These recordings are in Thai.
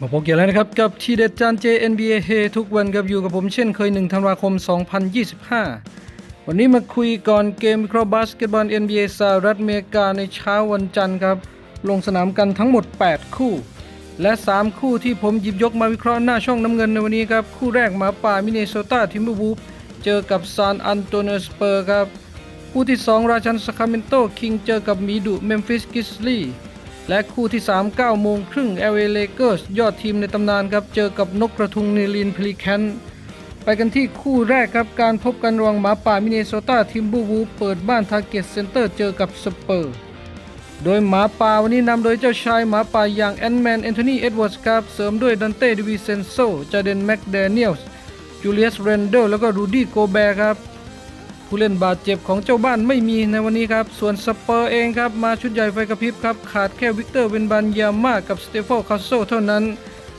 มาพบกันแล้วนะครับกับทีเด็ดจานเจ NBA เฮทุกวันกับอยู่กับผมเช่นเคย1ธันวาคม 2025 วันนี้มาคุยก่อนเกมวิเคราะห์บาสเกตบอล NBA สหรัฐอเมริกาในเช้าวันจันทร์ครับ ลงสนามกันทั้งหมด 8 คู่ และ 3 คู่ที่ผมหยิบยกมาวิเคราะห์หน้าช่องน้ำเงินในวันนี้ครับ คู่แรกหมาป่ามินเนโซตาทิมเบอร์วูฟเจอกับซานอันโตเนสเปอร์ครับ คู่ที่ 2 ราชันสคาเมนโตคิงเจอกับมีดุเมมฟิสกิสลี และคู่ที่ 3 9โมงครึ่ง LA Lakers ยอดทีมในตำนานครับ เจอกับนกกระทุงเนลินพลิแคนไปกันที่คู่แรกครับการพบกันระหว่างหมาป่ามินเนโซตาทิมบอร์วูเปิดบ้านทาร์เก็ตเซ็นเตอร์เจอกับสเปอร์ โดยหมาป่าวันนี้นำโดยเจ้าชายหมาป่าอย่างแอนแมนแอนโทนีเอ็ดเวิร์ดครับ เสริมด้วยดันเต้ดิวิเซนโซจาเดนแม็กเดเนียลส์จูเลียสเรนเดลแล้วก็รูดี้โกแบร์ครับ ผู้เล่นบาดเจ็บของเจ้าบ้านไม่มีในวันนี้ครับ ส่วนสเปอร์เองครับ มาชุดใหญ่ไฟกระพริบครับ ขาดแค่วิกเตอร์เวนบันยาม่ากับสเตฟ a คาโซเท่านั้น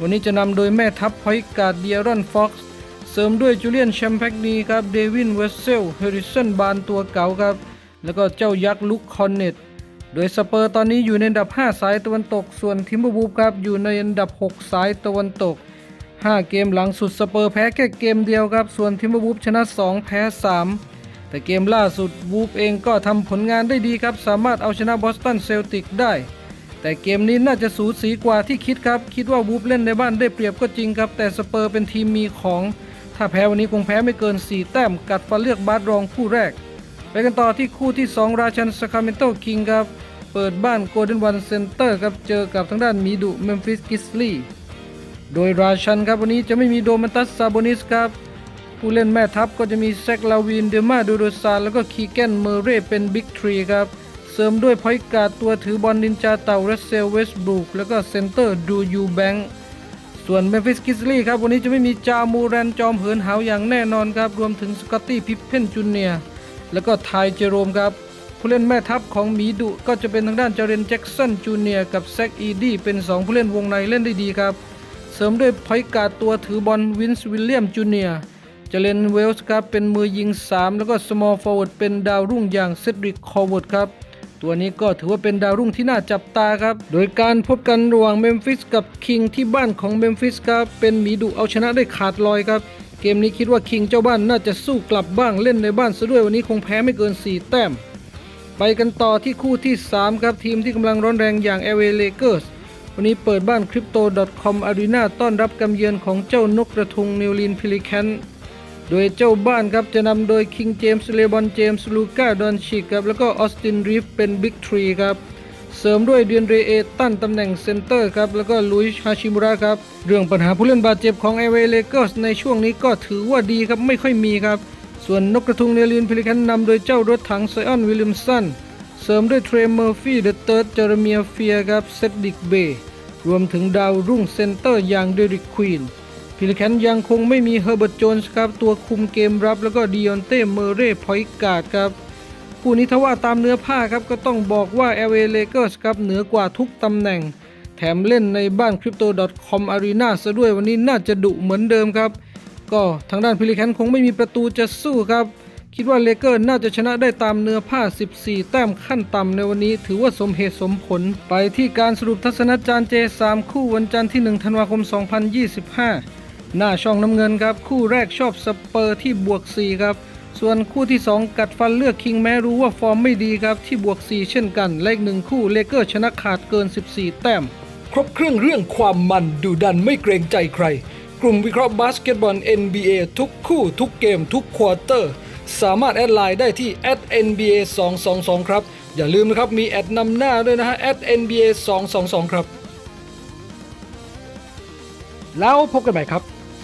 วันนี้จะนำโดยแม่ทัพพอยกาดเดียรอนฟ็อกซ์เสริมด้วยจูเลียนแชมแพกนีครับเดวินเวสเซลเฮริสันบานตัวเก่าครับ แล้วก็เจ้ายักษ์ลุคคอนเนตโดยสเปอร์ตอนนี้อยู่ในอันดับ 5 สายตะวันตก ส่วนทิมเบอร์วูฟครับอยู่ในอันดับ 6 สายตะวันตก 5 เกมหลังสุดสเปอร์แพ้แค่เกมเดียวครับ ส่วนทิมเบอร์วูฟชนะ 2 แพ้ 3 แต่เกมล่าสุดวูฟเองก็ทำผลงานได้ดีครับ สามารถเอาชนะบอสตันเซลติกได้ แต่เกมนี้น่าจะสูสีกว่าที่คิดครับ คิดว่าวูฟเล่นในบ้านได้เปรียบก็จริงครับ แต่สเปอร์เป็นทีมมีของ ถ้าแพ้วันนี้คงแพ้ไม่เกิน 4 แต้ม กัดฟันเลือกบาสรองคู่แรก ไปกันต่อที่คู่ที่ 2 ราชันสคาเมนโตคิงครับ เปิดบ้านโกลเด้นวันเซ็นเตอร์ครับเจอกับทางด้านมีดุเมมฟิสกิสลีโดยราชันครับวันนี้จะไม่มีโดมันตัสซาโบนิสครับ ผู้เล่นแม่ทัพก็จะมีแซกลาวิน เดมาดูโดซานแล้วก็คีแกนเมอร์เรเป็นบิ๊กทรีครับ เสริมด้วยพอยการ์ดตัวถือบอลนินจาเต่ารัสเซลเวสบรูคแล้วก็เซนเตอร์ดูยูแบงส่วนเมฟิสกิสลีครับ วันนี้จะไม่มีจามูแรนจอมเหินหาวอย่างแน่นอนครับ รวมถึงสกอตตี้พิพเพนจูเนียแล้วก็ไทเจโรมครับ ผู้เล่นแม่ทัพของหมีดุก็จะเป็นทางด้านเจเรนแจ็กสันจูเนียกับแซกอีดี้เป็น 2 ผู้เล่นวงในเล่นได้ดีครับ เสริมด้วยพอยการ์ดตัวถือบอลวินส์วิลเลียมจูเนียร์ เจเลนเวลส์ครับเป็นมือยิง 3 แล้วก็สมอลฟอร์เวิร์ดเป็นดาวรุ่งอย่างเซดริกคอร์เวิร์ดครับตัวนี้ก็ถือว่าเป็นดาวรุ่งที่น่าจับตาครับ โดยการพบกันระหว่างเมมฟิสกับคิงที่บ้านของเมมฟิสครับ เป็นหมีดุเอาชนะได้ขาดลอยครับ เกมนี้คิดว่าคิงเจ้าบ้านน่าจะสู้กลับบ้างเล่นในบ้านซะด้วยวันนี้คงแพ้ไม่เกิน 4 แต้ม ไปกันต่อที่คู่ที่ 3 ครับ ทีมที่กำลังร้อนแรงอย่าง LA Lakers วันนี้เปิดบ้าน Crypto.com Arena ต้อนรับกำเยือนของเจ้านกกระทุงนิวลินพิลิแคน โดยเจ้าบ้านครับจะนำโดยคิงเจมส์เลบอนเจมส์ลูก้าดอนชิกครับแล้วก็ออสตินรีฟเป็นบิ๊กทรีครับเสริมด้วยเดียนเรเอตันตำแหน่งเซนเตอร์ครับแล้วก็ลุยฮาชิมุระครับเรื่องปัญหาผู้เล่นบาดเจ็บของเอเวเลเกอร์สในช่วงนี้ก็ถือว่าดีครับไม่ค่อยมีครับ ส่วนนกกระทุงเนลินพิลิแคนนำโดยเจ้ารถถังไซออนวิลเลิมสันเสริมด้วยเทรเมอร์ฟี่เดอะเติร์ดเจอร์เมียเฟียครับเซดดิกเบย์รวมถึงดาวรุ่งเซนเตอร์อย่างเดริกควีน พิลแคนยังคงไม่มีเฮอร์เบิร์ตโจนส์ครับตัวคุมเกมรับแล้วก็ดิออนเต้เมเร่พอยการ์ดครับคู่นี้ถ้าว่าตามเนื้อผ้าครับก็ต้องบอกว่า LA Lakers ครับเหนือกว่าทุกตำแหน่ง แถมเล่นในบ้าน Crypto.com Arena ซะด้วยวันนี้น่าจะดุเหมือนเดิมครับ ก็ทางด้านพิลิแคนคงไม่มีประตูจะสู้ครับ คิดว่าเลเกอร์น่าจะชนะได้ตามเนื้อผ้า 14 แต้มขั้นต่ำในวันนี้ ถือว่าสมเหตุสมผล ไปที่การสรุปทัศนจารย์เจ3คู่วันจันทร์ที่ 1 ธันวาคม 2025 หน้าช่องน้ำเงินครับ คู่แรกชอบสเปอร์ที่บวก 4 ครับ ส่วนคู่ที่ 2 กัดฟันเลือกคิงแม้รู้ว่าฟอร์มไม่ดีครับ ที่บวก 4 เช่นกัน เลขหนึ่งคู่เลเกอร์ชนะขาดเกิน 14 แต้ม ครบเครื่องเรื่องความมันดูดันไม่เกรงใจใคร กลุ่มวิเคราะห์บาสเกตบอล NBA ทุกคู่ทุกเกมทุกควอเตอร์ สามารถแอดไลน์ได้ที่ @nba 222ครับ อย่าลืมนะครับมีแอดนำหน้าด้วยนะฮะ @nba 222ครับแล้วพบกันใหม่ครับ